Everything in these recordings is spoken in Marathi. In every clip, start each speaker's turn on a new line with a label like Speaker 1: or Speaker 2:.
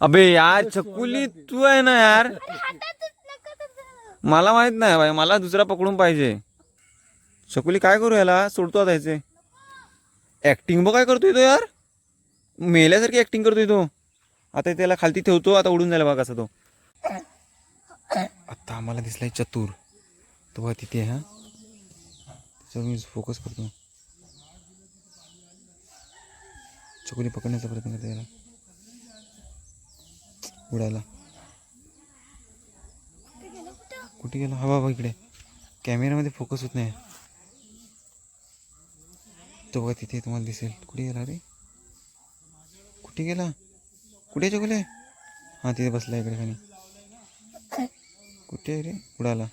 Speaker 1: अबे यार चकुली तू आहे ना यार. मला माहीत नाही भाई मला दुसरा पकडून पाहिजे. चकुली काय करू याला? सोडतो आता याचे. ऍक्टिंग बघ काय करतोय तो यार. मेल्यासारखी ऍक्टिंग करतोय तो. आता त्याला खालती ठेवतो आता उडून जायला बघा कसा तो. आता आम्हाला दिसलाय चतुर. तो बघा तिथे हा. त्याच्यावर मी फोकस करतो. चकुली पकडण्याचा प्रयत्न करतो याला. उडायला. कुठे गेला हवा बघ इकडे. कॅमेऱ्यामध्ये फोकस होत नाही. तो बघा तिथे तुम्हाला दिसेल. कुठे गेला रे? कुठे गेला? कुठे चकुले? हां तिथे बसला इकडे खाली. कुठे रे? उडाला.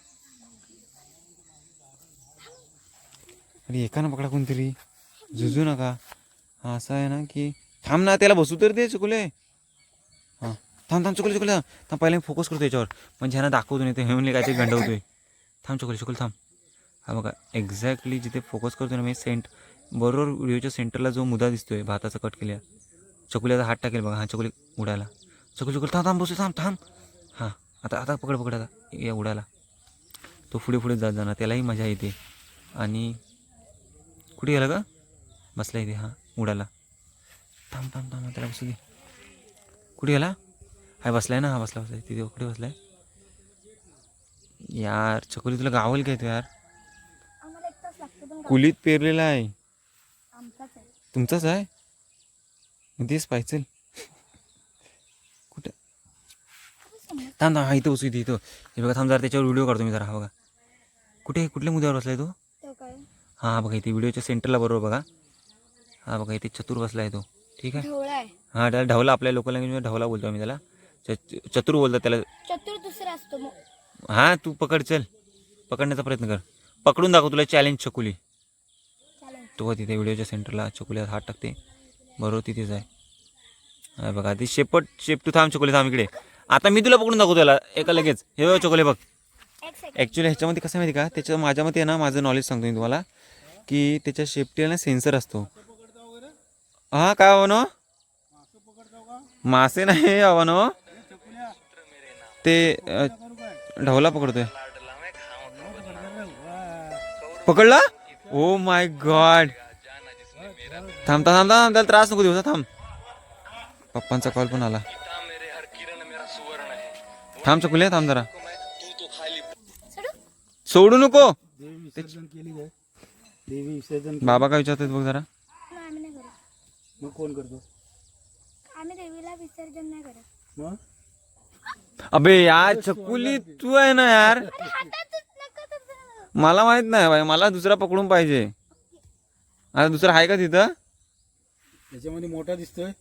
Speaker 1: अरे एका ना पकडा कोणतरी. झुजू नका. हा असं आहे ना की थांब ना त्याला बसू तर दे चुकले. हां थांब थांब चुकले चुकले. थांब पहिले फोकस करतो याच्यावर. म्हणजे ह्यांना दाखवतो नाही ते हेमले काहीतरी गंडवतोय. थांब चुकले चुकले थांब. हा बघा एक्झॅक्टली जिथे फोकस करतो ना मी सेंट बरोबर व्हिडिओच्या सेंटरला जो मुदा दिसतोय भाताचा कट केल्या चकुल्याचा हात टाकेल बघा हा चकुली उडाला. चकुल चकुल थांब थांब बसू थांब थांब. हां आता आता पकड पकड आता. या उडाला. तो पुढे पुढे जात जाणार त्यालाही मजा येते. आणि कुठे गेला का बसला इथे हां उडाला. थांब थांब थांब त्याला बसू दे. कुठे गेला? हाय बसलाय ना हा बसला बसलाय तिथे कुठे बसलाय. यार चकोली तुला गावल काय तू यार? कुलीत पेरलेला आहे. तुमचाच आहे? मग तेच पाहिजे कुठं? थांब थांब हा इथं बसू इथे इथं. हे बघा थांब जरा त्याच्यावर व्हिडिओ काढतो मी जरा हा बघा. कुठे कुठल्या मुद्द्यावर बसलाय तो? हां बघा इथे व्हिडिओच्या सेंटरला बरोबर बघा. हा बघा इथे चतुर बसला आहे तो. ठीक आहे? हां त्याला ढवला आपल्या लोकल लँग्वेजमध्ये ढवला बोलतो आम्ही त्याला. च- चतुर बोलतात त्याला.
Speaker 2: चतुर दुसरा असतो मग.
Speaker 1: हां तू पकड चल. पकडण्याचा प्रयत्न कर. पकडून दाखव तुला चॅलेंज चकुली
Speaker 2: चालेल
Speaker 1: तो तिथे व्हिडिओच्या सेंटरला चकुल्यात हात टाकते. बरोबर तिथेच आहे हा बघा ती शेपट शेप तू थांब चकोले थांब इकडे. आता मी तुला पकडून दाखवतो त्याला एका लगेच. हे बघ चकोले बघ.
Speaker 2: एक सेकंड
Speaker 1: ॲक्च्युली ह्याच्यामध्ये कसं आहे माहिती का? त्याच्या माझ्या मते आहे ना माझं नॉलेज सांगतो मी तुम्हाला की त्याच्या शेपटीला ना सेन्सर असतो. हां काय हवं मासे नाही हवं ते ढवला पकडतोय. पकडला? Oh my god. थांब थांब थांब थांब त्याला त्रास नको दिवसा थांब. पप्पांचा कॉल पण आला. थांब चकुले थांब जरा.
Speaker 2: सोडू
Speaker 1: सोडू नको.
Speaker 3: देवी विसर्जन केली काय देवी विसर्जन
Speaker 1: बाबा काय विचारतात बघ जरा.
Speaker 3: मग कोण करतो?
Speaker 2: आम्ही देवीला विसर्जन नाही करत.
Speaker 1: अबे यार चकुली तू आहे ना यार. मला माहीत नाही भाई. मला दुसरा पकडून पाहिजे. आता दुसरा आहे का तिथं?
Speaker 3: त्याच्यामध्ये मोठा दिसतोय.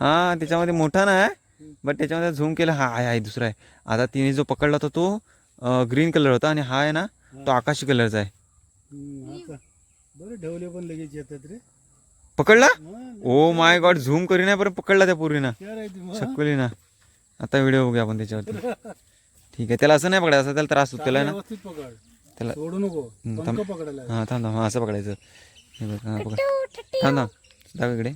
Speaker 1: हा त्याच्यामध्ये मोठा नाही बट त्याच्यामध्ये झूम केलं. हा आहे आहे दुसरा आहे. आता तिने जो पकडला होता तो ग्रीन कलर होता आणि हा आहे ना तो आकाशी कलरचा आहे.
Speaker 3: बरं ढवले पण लगेच येतात रे.
Speaker 1: पकडला? ओ माय गॉड झूम करी नाही बरं पकडला त्या पूर्वीनं
Speaker 3: हुशार
Speaker 1: आता व्हिडिओ बघूया आपण त्याच्यावरती. ठीक आहे त्याला असं नाही पकडायचं त्याला त्रास होतो त्याला आहे ना?
Speaker 3: व्यवस्थित पकड.
Speaker 1: त्याला
Speaker 3: सोडू नको.
Speaker 1: हम्म,
Speaker 3: पंख पकडायला आहे.
Speaker 1: हां थांब थांब हां असं पकडायचं. हे बघ हां पकड. थांब थांब. दाखव इकडे.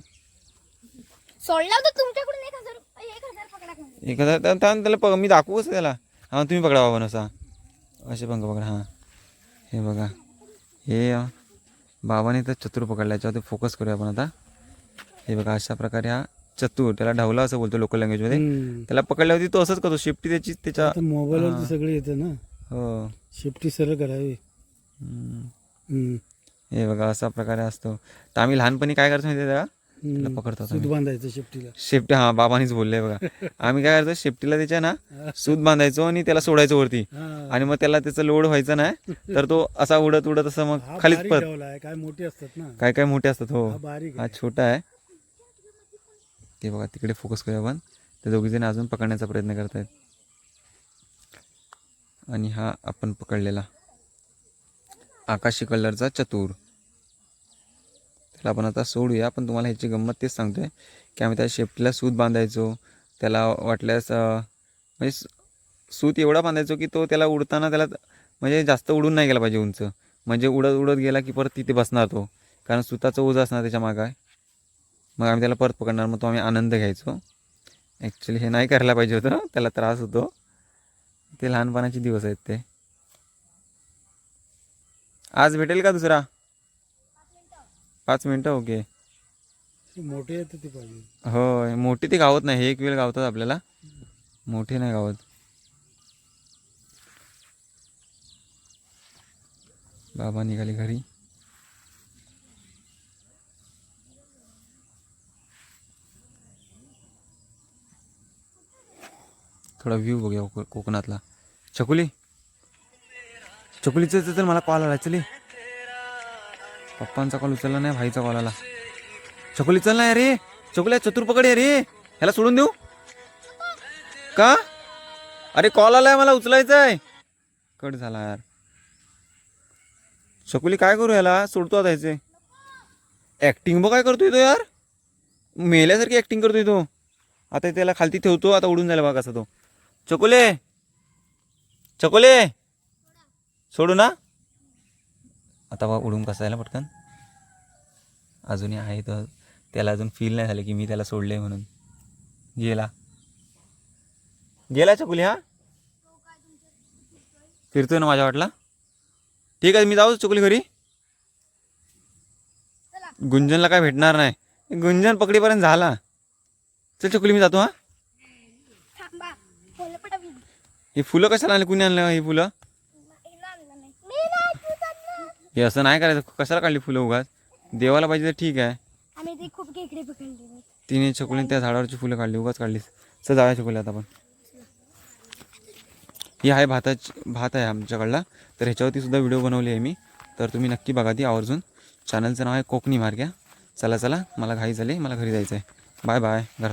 Speaker 2: सोडला होता तुमच्याकडून एक हजार एक हजार पकडा का?
Speaker 1: एखादा थांब थांब त्याला पग मी दाखवू कसं त्याला? हां तुम्ही पकडा बाबा असा. असे पंख पकडा हां. हे बघा. हे अं, बाबाने तर चतुर पकडला याच्यावरती फोकस करूया आपण आता. हे बघा अशा प्रकारे हा चतुर त्याला ढवला असं बोलतो लोकल लँग्वेजमध्ये
Speaker 3: हम्म.
Speaker 1: त्याला पकडल्यावरती तो असंच करतो शेपटी त्याची त्याच्या
Speaker 3: मोबाईलवरती सगळे येतं ना.
Speaker 1: हो.
Speaker 3: शेपटी सरळ करावी.
Speaker 1: हे बघा असा प्रकारे असतो. तर आम्ही लहानपणी काय करतो माहिती. त्याला पकडतो
Speaker 3: सूत. बांधायचं शेपटीला
Speaker 1: शेपटी हा बाबानीच बोलले बघा. आम्ही काय करतो शेपटीला त्याच्या ना सूत बांधायचो आणि त्याला सोडायचो वरती. आणि मग त्याला त्याचं लोड व्हायचं नाही तर तो असा उडत उडत असं मग खालीच पत
Speaker 3: काय मोठे असतात ना.
Speaker 1: काय काय मोठे असतात हो.
Speaker 3: हा
Speaker 1: हा छोटा आहे. ते बघा तिकडे फोकस करूया आपण. ते दोघीजण अजून पकडण्याचा प्रयत्न करत आहेत आणि हा आपण पकडलेला. आकाशी कलरचा चतुर. त्याला आपण आता सोडूया पण तुम्हाला ह्याची गंमत तेच सांगतोय की आम्ही त्या शेपटीला सूत बांधायचो. त्याला वाटल्यास म्हणजे सूत एवढा बांधायचो की तो त्याला उडताना त्याला म्हणजे जास्त उडून नाही गेला पाहिजे उंच. म्हणजे उडत उडत गेला की परत तिथे बसणार तो. कारण सुताचं ओझं असणार त्याच्या मागं. मग आम्ही त्याला परत पकडणार मग तो आम्ही आनंद घ्यायचो. ॲक्च्युली हे नाही करायला पाहिजे होतं त्याला त्रास होतो. ते लहानपणाचे दिवस आहेत ते. आज भेटेल का दुसरा? पाच मिनटं ओके
Speaker 3: मोठे येतं ते पाहिजे.
Speaker 1: होय मोठी ती गावत नाही हे एक वेळ गावतात आपल्याला. मोठी नाही गावत. बाबा निघाले घरी. थोडा व्ह्यू बघूया कोकणातला. चकुली? चकुलीचं तर मला कॉल आला चली. पप्पांचा कॉल उचलला नाही भाईचा कॉल आला. चकुली चल नाही रे. चकुल्या चतुर्पकडे अरे रे. ह्याला सोडून देऊ? का? अरे कॉल आलाय मला उचलायचा आहे कट झाला यार. चकुली काय करू ह्याला? सोडतो आता ह्याचे. ॲक्टिंग बघ काय करतोय तो यार. मेल्यासारखी ॲक्टिंग करतोय तो. आता त्याला खालती ठेवतो आता उडून जायला बघा कसा तो. चकोले. चकोले. सोडू ना. आता बघ उडून कसा यायला पटकन. अजूनही आहे तर त्याला अजून फील नाही झालं की मी त्याला सोडले म्हणून. गेला. गेला चकुली हा? फिरतोय ना माझ्या वाटला? ठीक आहे मी जाऊ चकुली घरी. गुंजनला काय भेटणार नाही. गुंजन पकडीपर्यंत झाला. चल चकुली मी जातो हा
Speaker 2: थांबा फुलं पटावी
Speaker 1: ही फुलं कशाला आणली? कुणी आणलं ही फुलं. हे असं नाही करायचं. कशाला काढली फुलं उगाच? देवाला पाहिजे तर ठीक आहे. तिने चकुलीने त्या झाडावरची फुलं काढली. उगाच काढलीस. चल जाऊया चकुली आता आपण. ही आहे भाताची भात आहे आमच्याकडला. तर ह्याच्यावरती सुद्धा व्हिडिओ बनवली आहे मी. तर तुम्ही नक्की बघा ती आवर्जून. चॅनलचं नाव आहे कोकणी मार्ग्या चला चला. मला घाई झाली. मला घरी जायचं आहे बाय बाय. घरात